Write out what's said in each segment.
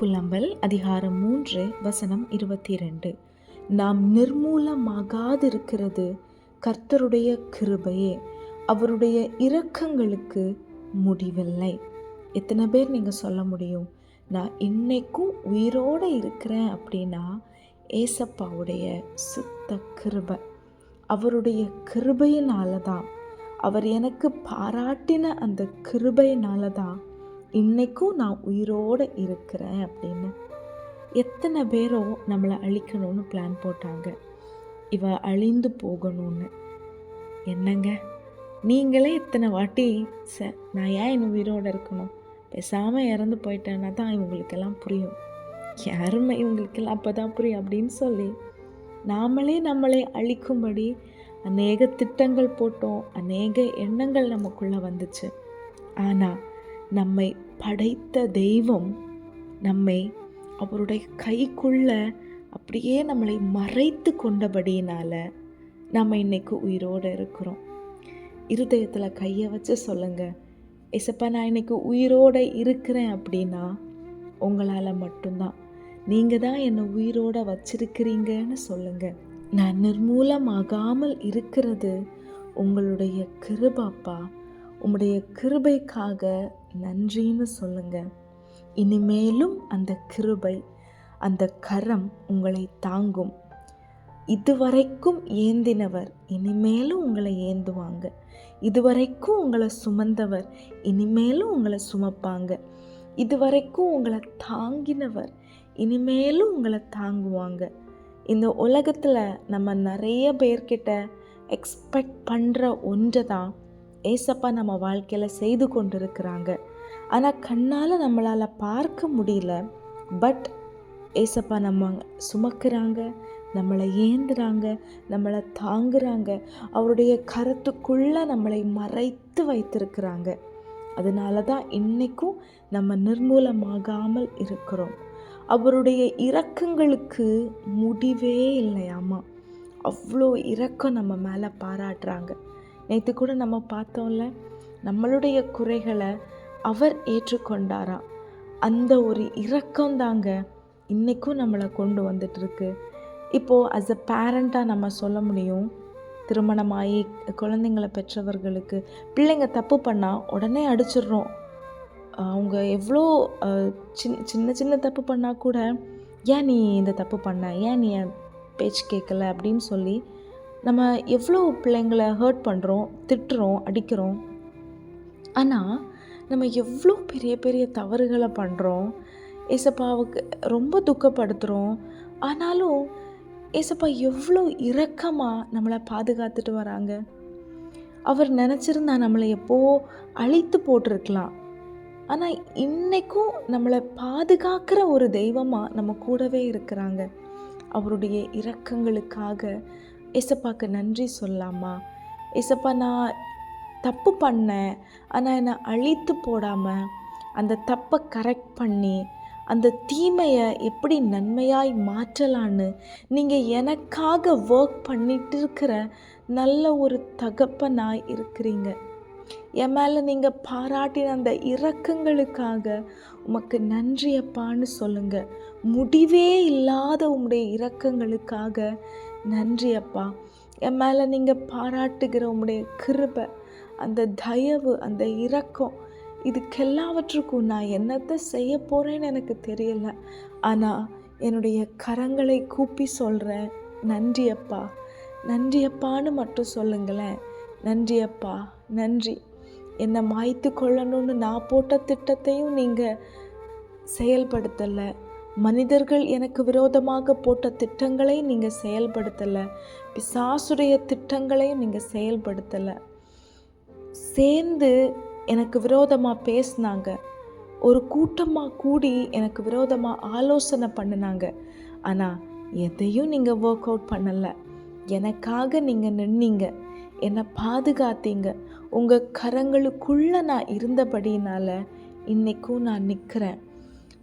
புலம்பல் அதிகாரம் மூன்று வசனம் இருபத்தி ரெண்டு நாம் நிர்மூலமாகாதிருக்கிறது கர்த்தருடைய கிருபையே. அவருடைய இரக்கங்களுக்கு முடிவில்லை. எத்தனை பேர் நீங்கள் சொல்ல முடியும்? நான் இன்னைக்கும் உயிரோடு இருக்கிறேன் அப்படின்னா ஏசப்பாவுடைய சுத்த கிருபை. அவருடைய கிருபையினால தான் அவர் எனக்கு பாராட்டின அந்த கிருபையினால தான் இன்றைக்கும் நான் உயிரோடு இருக்கிறேன் அப்படின்னு எத்தனை பேரோ நம்மளை அழிக்கணும்னு பிளான் போட்டாங்க. இவ அழிந்து போகணும்னு. என்னங்க? நீங்களே இத்தனை வாட்டி ச நான் ஏன் இன்னும் உயிரோடு இருக்கணும்? பேசாமல் இறந்து போயிட்டேன்னா தான் இவங்களுக்கெல்லாம் புரியும். யாருமே இவங்களுக்கெல்லாம் அப்போ தான் புரியும் அப்படின்னு சொல்லி. நாமளே நம்மளை அழிக்கும்படி அநேக திட்டங்கள் போட்டோம். அநேக எண்ணங்கள் நமக்குள்ளே வந்துச்சு. ஆனால் நம்மை படைத்த தெய்வம் நம்மை அவருடைய கைக்குள்ள அப்படியே நம்மளை மறைத்து கொண்டபடியினால் நம்ம இன்றைக்கு உயிரோடு இருக்கிறோம். இருதயத்தில் கையை வச்சு சொல்லுங்கள் இசப்பா நான் இன்றைக்கி உயிரோடு இருக்கிறேன் அப்படின்னா உங்களால் மட்டும்தான். நீங்கள் தான் என்னை உயிரோடு வச்சிருக்கிறீங்கன்னு சொல்லுங்கள் நான் நிர்மூலமாகாமல் இருக்கிறது உங்களுடைய கிருபாப்பா உம்முடைய கிருபைக்காக நன்றின்னு சொல்லுங்க. இனிமேலும் அந்த கிருபை அந்த கரம் உங்களை தாங்கும். இதுவரைக்கும் ஏந்தினவர் இனிமேலும் உங்களை ஏந்துவாங்க. இதுவரைக்கும் உங்களை சுமந்தவர் இனிமேலும் உங்களை சுமப்பாங்க. இதுவரைக்கும் உங்களை தாங்கினவர் இனிமேலும் உங்களை தாங்குவாங்க. இந்த உலகத்தில் நம்ம நிறைய பேர்கிட்ட எக்ஸ்பெக்ட் பண்ணுற ஒன்றை தான் ஏசப்பா நம்ம வாழ்க்கையில் செய்து கொண்டு இருக்கிறாங்க ஆனால் கண்ணால் நம்மளால் பார்க்க முடியல. பட் ஏசப்பா நம்ம சுமக்கிறாங்க நம்மளை ஏந்துறாங்க நம்மளை தாங்குறாங்க. அவருடைய கருத்துக்குள்ளே நம்மளை மறைத்து வைத்திருக்கிறாங்க. அதனால தான் இன்றைக்கும் நம்ம நிர்மூலமாகாமல் இருக்கிறோம். அவருடைய இரக்கங்களுக்கு முடிவே இல்லையாமா? அவ்வளோ இரக்கம் நம்ம மேலே பாராட்டுறாங்க. நேற்று கூட நம்ம பார்த்தோம்ல நம்மளுடைய குறைகளை அவர் ஏற்றுக்கொண்டாராம் அந்த ஒரு இரக்கம் தாங்க இன்றைக்கும் நம்மளை கொண்டு வந்துட்டுருக்கு. இப்போது அஸ் அ பேரண்ட்டாக நம்ம சொல்ல முடியும் திருமணமாகி குழந்தைங்களை பெற்றவர்களுக்கு பிள்ளைங்க தப்பு பண்ணால் உடனே அடிச்சிடுறோம். அவங்க எவ்வளோ சின் சின்ன சின்ன தப்பு பண்ணால் கூட ஏன் நீ இந்த தப்பு பண்ண? ஏன் நீ பேச்சு கேட்கல? அப்படின்னு சொல்லி நம்ம எவ்வளோ பிள்ளைங்களை ஹர்ட் பண்ணுறோம் திட்டுறோம் அடிக்கிறோம். ஆனால் நம்ம எவ்வளோ பெரிய பெரிய தவறுகளை பண்ணுறோம் ஏசப்பாவுக்கு ரொம்ப துக்கப்படுத்துகிறோம் ஆனாலும் ஏசப்பா எவ்வளோ இரக்கமாக நம்மளை பாதுகாத்துட்டு வராங்க. அவர் நினச்சிருந்தா நம்மளை எப்போ அழித்து போட்டிருக்கலாம். ஆனால் இன்றைக்கும் நம்மளை பாதுகாக்கிற ஒரு தெய்வமாக நம்ம கூடவே இருக்கிறாங்க. அவருடைய இரக்கங்களுக்காக இசப்பாவுக்கு நன்றி சொல்லாமா? ஏசப்பா நான் தப்பு பண்ணேன். ஆனால் என்னை அழித்து போடாமல் அந்த தப்பை கரெக்ட் பண்ணி அந்த தீமையை எப்படி நன்மையாய் மாற்றலான்னு நீங்கள் எனக்காக ஒர்க் பண்ணிட்டு இருக்கிற நல்ல ஒரு தகப்பனாய் இருக்கிறீங்க. என் மேலே நீங்கள் பாராட்டின அந்த இரக்கங்களுக்காக உமக்கு நன்றியப்பான்னு சொல்லுங்கள் முடிவே இல்லாத உங்களுடைய இரக்கங்களுக்காக நன்றி அப்பா. என் மேலே நீங்கள் பாராட்டுகிற உங்களுடைய கிருபை அந்த தயவு அந்த இரக்கம் இதுக்கெல்லாவற்றுக்கும் நான் என்னத்தை செய்ய போகிறேன்னு எனக்கு தெரியல. ஆனால் என்னுடைய கரங்களை கூப்பி சொல்கிறேன் நன்றி அப்பா. நன்றி அப்பான்னு மட்டும் சொல்லுங்களேன். நன்றி அப்பா. நன்றி. என்னை மாய்த்து கொள்ளணும்னு நான் போட்ட திட்டத்தையும் நீங்கள் செயல்படுத்தலை. மனிதர்கள் எனக்கு விரோதமாக போட்ட திட்டங்களை நீங்கள் செயல்படுத்தலை. பிசாசுடைய திட்டங்களையும் நீங்கள் செயல்படுத்தலை. சேர்ந்து எனக்கு விரோதமாக பேசினாங்க. ஒரு கூட்டமாக கூடி எனக்கு விரோதமாக ஆலோசனை பண்ணினாங்க. ஆனால் எதையும் நீங்கள் ஒர்க் அவுட் பண்ணலை. எனக்காக நீங்கள் நின்னீங்க. என்னை பாதுகாத்தீங்க. உங்கள் கரங்களுக்குள்ளே நான் இருந்தபடினால இன்றைக்கும் நான் நிற்கிறேன்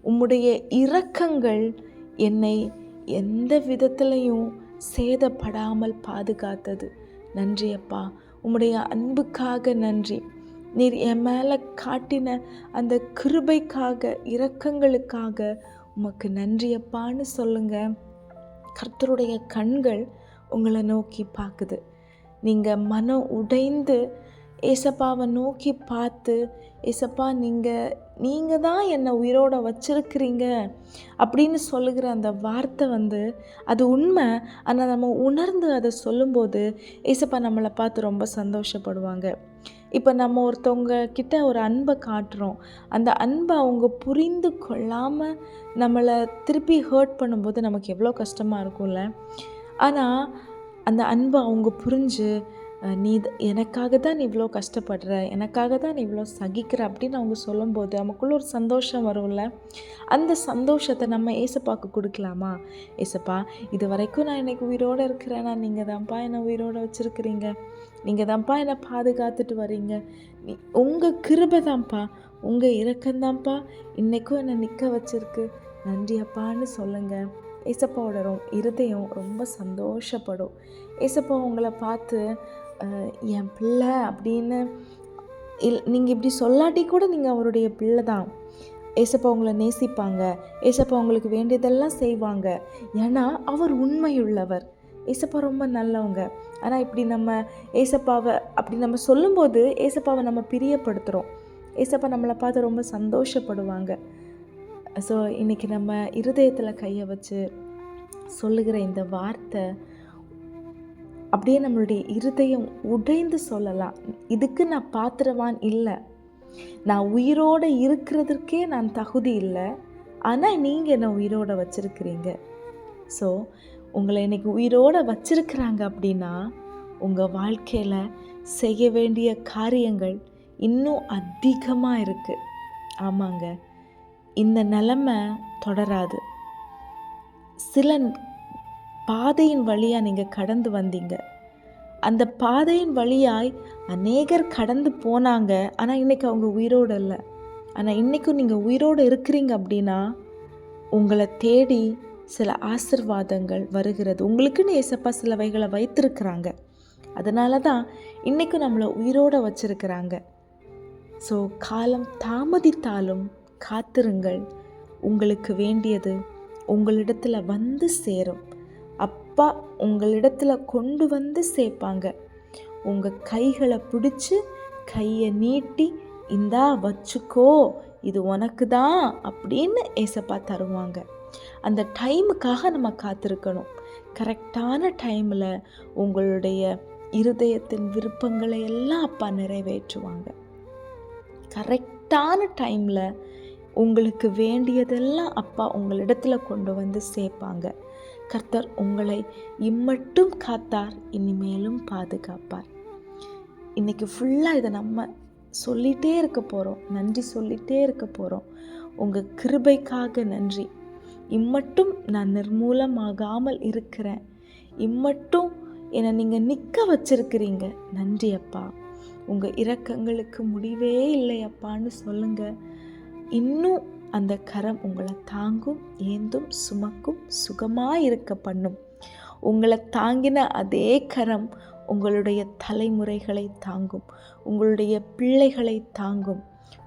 உம்முடைய இரக்கங்கள் என்னை எந்த விதத்துலையும் சேதப்படாமல் பாதுகாத்தது. நன்றி அப்பா. உம்முடைய அன்புக்காக நன்றி. நீர் என் மேலே காட்டின அந்த கிருபைக்காக இரக்கங்களுக்காக உமக்கு நன்றி அப்பான்னு சொல்லுங்கள் கர்த்தருடைய கண்கள் உங்களை நோக்கி பார்க்குது நீங்கள் மனம் உடைந்து ஏசப்பாவை நோக்கி பார்த்து ஏசப்பா நீங்கள் நீங்கள் தான் என்னை உயிரோட வச்சுருக்கிறீங்க அப்படின்னு சொல்லுகிற அந்த வார்த்தை வந்து அது உண்மை. ஆனால் நம்ம உணர்ந்து அதை சொல்லும்போது ஏசப்பா நம்மளை பார்த்து ரொம்ப சந்தோஷப்படுவாங்க. இப்போ நம்ம ஒருத்தவங்க கிட்ட ஒரு அன்பை காட்டுறோம். அந்த அன்பை அவங்க புரிந்து கொள்ளாமல் நம்மளை திருப்பி ஹர்ட் பண்ணும்போது நமக்கு எவ்வளோ கஷ்டமாக இருக்கும்ல. ஆனால் அந்த அன்பை அவங்க புரிஞ்சு நீ த- எனக்காக தான் நீ இவ்வளோ கஷ்டப்படுற எனக்காக தான் நீ இவ்வளோ சகிக்கிற அப்படின்னு அவங்க சொல்லும்போது நமக்குள்ளே ஒரு சந்தோஷம் வரும்ல? அந்த சந்தோஷத்தை நம்ம ஏசப்பாவுக்கு கொடுக்கலாமா? ஏசப்பா இது வரைக்கும் நான் இன்னைக்கு உயிரோடு இருக்கிறேன்னா நீங்கள் தான்ப்பா என்னை உயிரோடு வச்சுருக்கிறீங்க. நீங்கள் தான்ப்பா என்னை பாதுகாத்துட்டு வரீங்க. நீ உங்கள் கிருபை தான்ப்பா உங்கள் இறக்கந்தான்ப்பா இன்றைக்கும் என்னை நிற்க வச்சிருக்கு. நன்றி அப்பான்னு சொல்லுங்கள் ஏசப்பாவோட ரொ இருதயம் ரொம்ப சந்தோஷப்படும். ஏசப்பா உங்களை பார்த்து என் பிள்ளை அப்படின்னு இல் நீங்கள் இப்படி சொல்லாட்டி கூட நீங்கள் அவருடைய பிள்ளை தான். ஏசப்பா உங்களை நேசிப்பாங்க. ஏசப்பா உங்களுக்கு வேண்டியதெல்லாம் செய்வாங்க. ஏன்னா அவர் உண்மையுள்ளவர். ஏசப்பா ரொம்ப நல்லவங்க. ஆனால் இப்படி நம்ம ஏசப்பாவை அப்படி நம்ம சொல்லும்போது ஏசப்பாவை நம்ம பிரியப்படுத்துகிறோம் ஏசப்பா நம்மளை பார்த்து ரொம்ப சந்தோஷப்படுவாங்க. ஸோ இன்றைக்கி நம்ம இருதயத்தில் கையை வச்சு சொல்லுகிற இந்த வார்த்தை அப்படியே நம்மளுடைய இருதயம் உடைந்து சொல்லலாம். இதுக்கு நான் பாத்திரவான் இல்லை. நான் உயிரோடு இருக்கிறதுக்கே நான் தகுதி இல்லை. ஆனால் நீங்கள் என்னை உயிரோட வச்சுருக்கிறீங்க. ஸோ உங்களை இன்னைக்கு உயிரோட வச்சுருக்கிறாங்க அப்படின்னா உங்கள் வாழ்க்கையில் செய்ய வேண்டிய காரியங்கள் இன்னும் அதிகமாக இருக்குது ஆமாங்க. இந்த நிலமை தொடராது. சில பாதையின் வழியாக நீங்கள் கடந்து வந்தீங்க. அந்த பாதையின் வழியாய் அநேகர் கடந்து போனாங்க. ஆனால் இன்னைக்கு அவங்க உயிரோடு இல்லை ஆனால் இன்றைக்கும் நீங்கள் உயிரோடு இருக்கிறீங்க அப்படின்னா உங்களை தேடி சில ஆசிர்வாதங்கள் வருகிறது. உங்களுக்குன்னு ஏசப்பா சிலவைகளை வைத்திருக்கிறாங்க. அதனால தான் இன்றைக்கும் நம்மளை உயிரோடு வச்சுருக்கிறாங்க. ஸோ காலம் தாமதித்தாலும் காத்திருங்கள். உங்களுக்கு வேண்டியது உங்களிடத்தில் வந்து சேரும். அப்பா உங்களிடத்துல கொண்டு வந்து சேர்ப்பாங்க. உங்கள் கைகளை பிடிச்சி கையை நீட்டி இந்தா வச்சுக்கோ இது உனக்கு தான் அப்படின்னு ஏசப்பா தருவாங்க. அந்த டைமுக்காக நம்ம காத்திருக்கணும். கரெக்டான டைமில் உங்களுடைய இருதயத்தின் விருப்பங்களை எல்லாம் அப்பா நிறைவேற்றுவாங்க. கரெக்டான டைமில் உங்களுக்கு வேண்டியதெல்லாம் அப்பா உங்களிடத்துல கொண்டு வந்து சேர்ப்பாங்க. கர்த்தர் உங்களை இம்மட்டும் காத்தார் இனிமேலும் பாதுகாப்பார். இன்னைக்கு ஃபுல்லாக இதை நம்ம சொல்லிகிட்டே இருக்க போகிறோம் நன்றி சொல்லிகிட்டே இருக்க போகிறோம் உங்கள் கிருபைக்காக நன்றி. இம்மட்டும் நான் நிர்மூலமாகாமல் இருக்கிறேன். இம்மட்டும் என்னை நீங்கள் நிற்க வச்சிருக்கிறீங்க. நன்றி அப்பா. உங்கள் இரக்கங்களுக்கு முடிவே இல்லை அப்பான்னு சொல்லுங்கள் இன்னும் அந்த கரம் உங்களை தாங்கும் ஏந்தும் சுமக்கும் சுகமாக இருக்க பண்ணும் உங்களை தாங்கின அதே கரம் உங்களுடைய தலைமுறைகளை தாங்கும் உங்களுடைய பிள்ளைகளை தாங்கும்.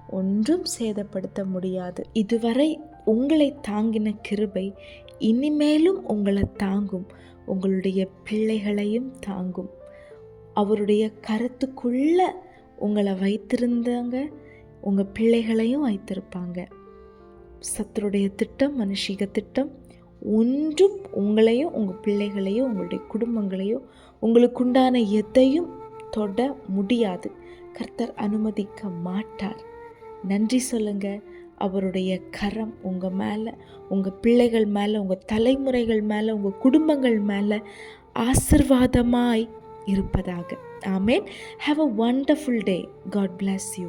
ஒன்றும் சேதப்படுத்த முடியாது. இதுவரை உங்களை தாங்கின கிருபை இனிமேலும் உங்களை தாங்கும். உங்களுடைய பிள்ளைகளையும் தாங்கும். அவருடைய கருத்துக்குள்ள உங்களை வைத்திருந்தாங்க உங்கள் பிள்ளைகளையும் வைத்திருப்பாங்க. சத்தருடைய திட்டம் மனுஷிக திட்டம் ஒன்றும் உங்களையும் உங்கள் பிள்ளைகளையும் உங்களுடைய குடும்பங்களையும் உங்களுக்குண்டான எதையும் தொட முடியாது. கர்த்தர் அனுமதிக்க மாட்டார். நன்றி சொல்லுங்க. அவருடைய கரம் உங்கள் மேலே உங்கள் பிள்ளைகள் மேலே உங்கள் தலைமுறைகள் மேலே உங்கள் குடும்பங்கள் மேலே ஆசிர்வாதமாய் இருப்பதாக. ஆமேன். Have a wonderful day God bless you